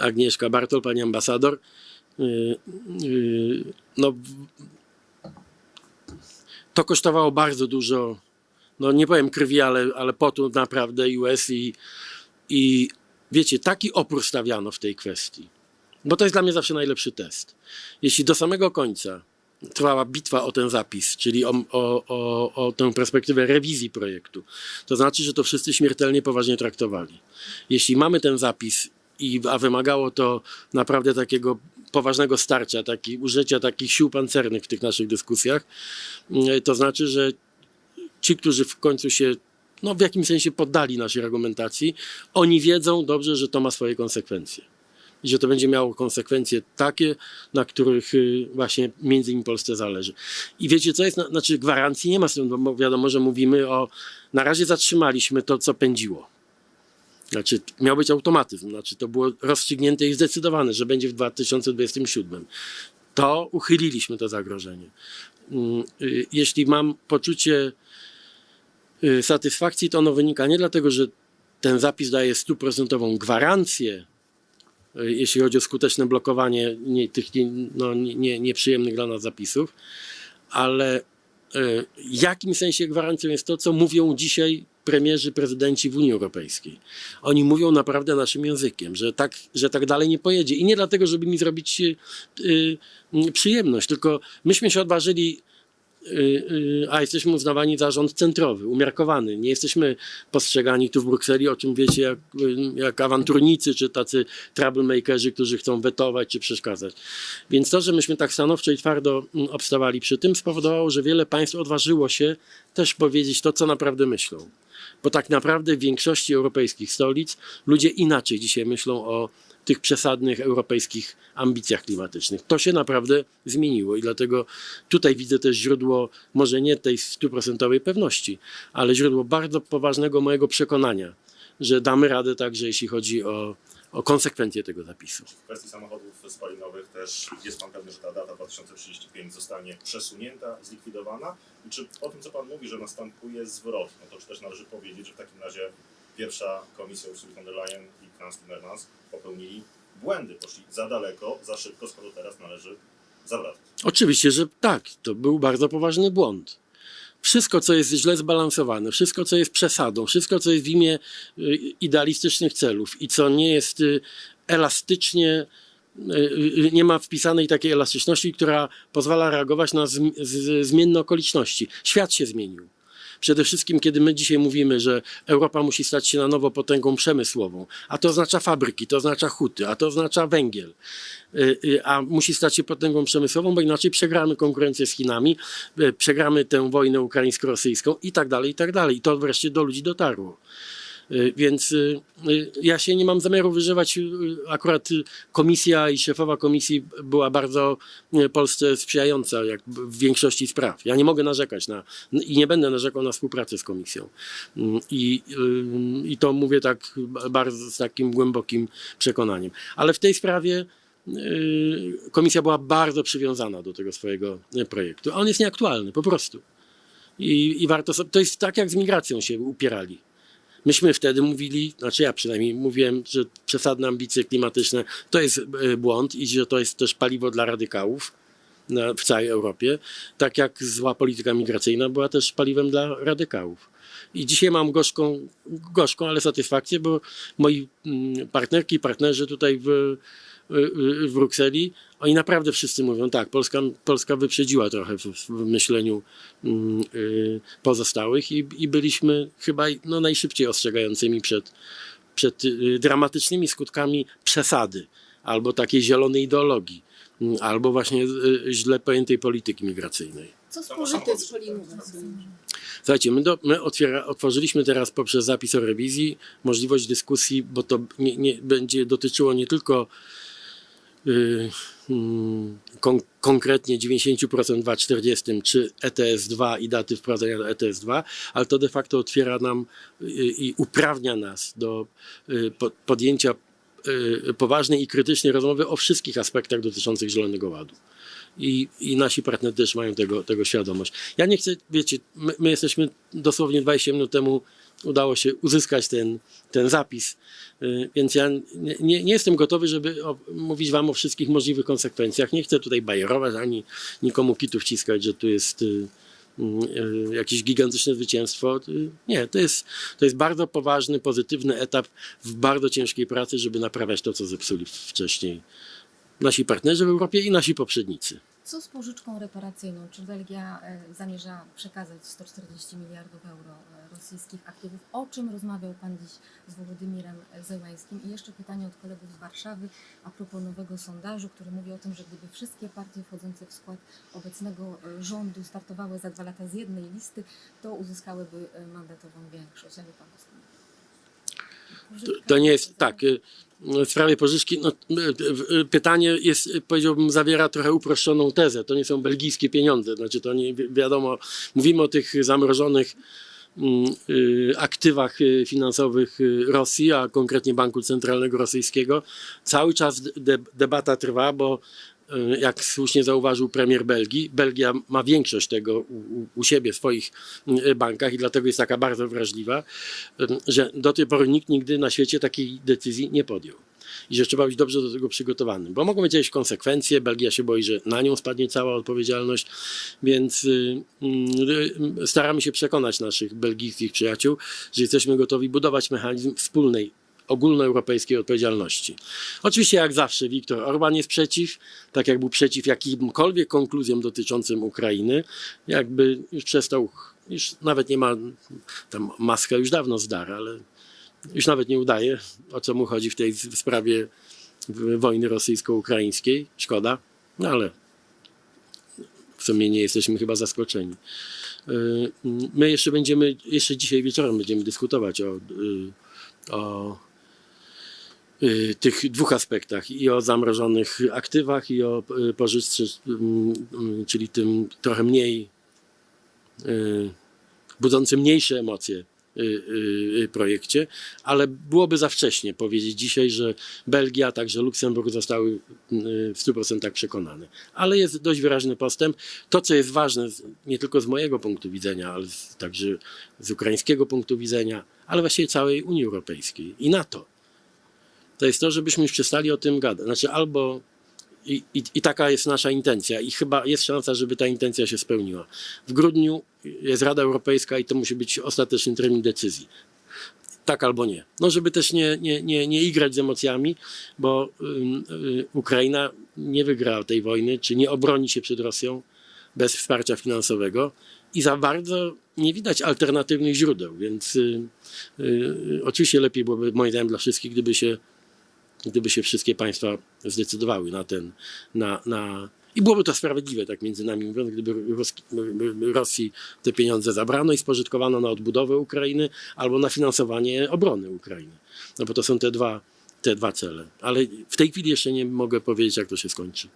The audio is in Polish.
Agnieszka Bartol, pani ambasador. Yy, yy, No, to kosztowało bardzo dużo, no nie powiem krwi, ale, ale potu naprawdę US i, i wiecie, taki opór stawiano w tej kwestii. Bo to jest dla mnie zawsze najlepszy test. Jeśli do samego końca trwała bitwa o ten zapis, czyli o, o, o, o tę perspektywę rewizji projektu, to znaczy, że to wszyscy śmiertelnie poważnie traktowali. Jeśli mamy ten zapis, i, a wymagało to naprawdę takiego poważnego starcia, taki, użycia takich sił pancernych w tych naszych dyskusjach, mm, to znaczy, że ci, którzy w końcu się no, w jakimś sensie poddali naszej argumentacji, oni wiedzą dobrze, że to ma swoje konsekwencje. I że to będzie miało konsekwencje takie, na których y, właśnie między innymi Polsce zależy. I wiecie, co jest, na- znaczy gwarancji nie ma bo wiadomo, że mówimy o, na razie zatrzymaliśmy to, co pędziło. Znaczy, miał być automatyzm, znaczy to było rozstrzygnięte i zdecydowane, że będzie w 2027. To uchyliliśmy to zagrożenie. Mm, y, Jeśli mam poczucie y, satysfakcji, to ono wynika nie dlatego, że ten zapis daje stuprocentową gwarancję, y, jeśli chodzi o skuteczne blokowanie nie, tych no, nie, nie, nieprzyjemnych dla nas zapisów, ale w jakim sensie gwarancją jest to, co mówią dzisiaj premierzy, prezydenci w Unii Europejskiej. Oni mówią naprawdę naszym językiem, że tak, że tak dalej nie pojedzie. I nie dlatego, żeby mi zrobić y, y, przyjemność, tylko myśmy się odważyli a jesteśmy uznawani za rząd centrowy, umiarkowany. Nie jesteśmy postrzegani tu w Brukseli, o czym wiecie, jak, y, jak awanturnicy, czy tacy troublemakerzy, którzy chcą wetować czy przeszkadzać. Więc to, że myśmy tak stanowczo i twardo mm, obstawali przy tym, spowodowało, że wiele państw odważyło się też powiedzieć to, co naprawdę myślą. Bo tak naprawdę w większości europejskich stolic ludzie inaczej dzisiaj myślą o tych przesadnych europejskich ambicjach klimatycznych. To się naprawdę zmieniło i dlatego tutaj widzę też źródło, może nie tej stuprocentowej pewności, ale źródło bardzo poważnego mojego przekonania, że damy radę także jeśli chodzi o, o konsekwencje tego zapisu. W kwestii samochodów spalinowych też jest Pan pewny, że ta data 2035 zostanie przesunięta, zlikwidowana? I czy po tym, co Pan mówi, że następuje zwrot, no to czy też należy powiedzieć, że w takim razie pierwsza komisja Ursula von der Leyen i Franz Timmermans popełnili błędy, poszli za daleko, za szybko, skoro teraz należy zawracać? Oczywiście, że tak, to był bardzo poważny błąd. Wszystko, co jest źle zbalansowane, wszystko, co jest przesadą, wszystko, co jest w imię y, idealistycznych celów i co nie jest y, elastycznie, y, nie ma wpisanej takiej elastyczności, która pozwala reagować na zmienne okoliczności. Świat się zmienił. Przede wszystkim, kiedy my dzisiaj mówimy, że Europa musi stać się na nowo potęgą przemysłową, a to oznacza fabryki, to oznacza huty, a to oznacza węgiel, y, y, a musi stać się potęgą przemysłową, bo inaczej przegramy konkurencję z Chinami, y, przegramy tę wojnę ukraińsko-rosyjską i tak dalej, i tak dalej. I to wreszcie do ludzi dotarło. Y, Więc y, y, ja się nie mam zamiaru wyżywać. Akurat komisja i szefowa komisji była bardzo Polsce sprzyjająca jak w większości spraw. Ja nie mogę narzekać na i nie będę narzekał na współpracę z komisją. Mm, I, i to mówię tak bardzo z takim głębokim przekonaniem. Ale w tej sprawie komisja była bardzo przywiązana do tego swojego projektu. A on jest nieaktualny, po prostu. I, i warto sobie, to jest tak, jak z migracją się upierali. Myśmy wtedy mówili, znaczy ja przynajmniej mówiłem, że przesadne ambicje klimatyczne to jest e, błąd i że to jest też paliwo dla radykałów w całej Europie, tak jak zła polityka migracyjna była też paliwem dla radykałów. I dzisiaj mam gorzką, gorzką, ale satysfakcję, bo moi mm, partnerki i partnerzy tutaj w, w- w Brukseli, oni naprawdę wszyscy mówią, tak, Polska, Polska wyprzedziła trochę w, w myśleniu mm, y, pozostałych i, i byliśmy chyba no, najszybciej ostrzegającymi przed, przed y, dramatycznymi skutkami przesady albo takiej zielonej ideologii, mm, albo właśnie y, źle pojętej polityki migracyjnej. Co spożyte z paliwem? Słuchajcie, my, do, my otwiera, otworzyliśmy teraz poprzez zapis o rewizji możliwość dyskusji, bo to nie, nie, będzie dotyczyło nie tylko y, kon, konkretnie 90% w 240 czy ETS-2 i daty wprowadzenia do ETS-2, ale to de facto otwiera nam y, i uprawnia nas do y, po, podjęcia y, poważnej i krytycznej rozmowy o wszystkich aspektach dotyczących Zielonego Ładu. I, I nasi partnerzy też mają tego, tego świadomość. Ja nie chcę, wiecie, my, my jesteśmy dosłownie 20 minut temu udało się uzyskać ten, ten zapis. Y, Więc ja nie, nie, jestem gotowy, żeby mówić Wam o wszystkich możliwych konsekwencjach. Nie chcę tutaj bajerować ani nikomu kitów wciskać, że tu jest y, y, jakieś gigantyczne zwycięstwo. Nie, to jest, to jest bardzo poważny, pozytywny etap w bardzo ciężkiej pracy, żeby naprawiać to, co zepsuli wcześniej nasi partnerzy w Europie i nasi poprzednicy. Co z pożyczką reparacyjną? Czy Belgia e, zamierza przekazać 140 miliardów euro e, rosyjskich aktywów? O czym rozmawiał Pan dziś z Wołodymirem Zełańskim? I jeszcze pytanie od kolegów z Warszawy a propos nowego sondażu, który mówi o tym, że gdyby wszystkie partie wchodzące w skład obecnego e, rządu startowały za dwa lata z jednej listy, to uzyskałyby mandatową większość. A wie Pan? To, to nie jest tak. W sprawie pożyczki, no, pytanie jest, powiedziałbym, zawiera trochę uproszczoną tezę. To nie są belgijskie pieniądze. Znaczy, to nie wi- wiadomo, mówimy o tych zamrożonych mm, y, aktywach y, finansowych y, Rosji, a konkretnie Banku Centralnego Rosyjskiego. Cały czas de, debata trwa, bo jak słusznie zauważył premier Belgii, Belgia ma większość tego u, u- siebie w swoich y, bankach i dlatego jest taka bardzo wrażliwa, y, że do tej pory nikt nigdy na świecie takiej decyzji nie podjął. I że trzeba być dobrze do tego przygotowanym, bo mogą być jakieś konsekwencje. Belgia się boi, że na nią spadnie cała odpowiedzialność, więc y, y, staramy się przekonać naszych belgijskich przyjaciół, że jesteśmy gotowi budować mechanizm wspólnej ogólnoeuropejskiej odpowiedzialności. Oczywiście, jak zawsze, Viktor Orban jest przeciw, tak jak był przeciw jakimkolwiek konkluzjom dotyczącym Ukrainy, jakby już przestał, już nawet nie ma, tam maskę już dawno zdara, ale już nawet nie udaje, o co mu chodzi w tej sprawie wojny rosyjsko-ukraińskiej. Szkoda, no ale w sumie nie jesteśmy chyba zaskoczeni. Y, My jeszcze będziemy, jeszcze dzisiaj wieczorem będziemy dyskutować o, y, o tych dwóch aspektach i o zamrożonych aktywach i o y, pożyczce, mm, czyli tym trochę mniej y, budzącym mniejsze emocje y, y, y, projekcie, ale byłoby za wcześnie powiedzieć dzisiaj, że Belgia, a także Luksemburg zostały y, w 100% przekonane. Ale jest dość wyraźny postęp. To, co jest ważne nie tylko z mojego punktu widzenia, ale także z ukraińskiego punktu widzenia, ale właściwie całej Unii Europejskiej i NATO, to jest to, żebyśmy już przestali o tym gadać. Znaczy albo i, i, I taka jest nasza intencja, i chyba jest szansa, żeby ta intencja się spełniła. W grudniu jest Rada Europejska i to musi być ostateczny termin decyzji. Tak albo nie. No, żeby też nie, nie, nie, nie igrać z emocjami, bo y, Ukraina nie wygra tej wojny, czy nie obroni się przed Rosją bez wsparcia finansowego i za bardzo nie widać alternatywnych źródeł, więc y, y, oczywiście lepiej byłoby, moim zdaniem, dla wszystkich, gdyby się gdyby się wszystkie państwa zdecydowały na ten, na, na i byłoby to sprawiedliwe, tak między nami mówiąc, gdyby Rosji te pieniądze zabrano i spożytkowano na odbudowę Ukrainy albo na finansowanie obrony Ukrainy. No bo to są te dwa, te dwa cele. Ale w tej chwili jeszcze nie mogę powiedzieć, jak to się skończy.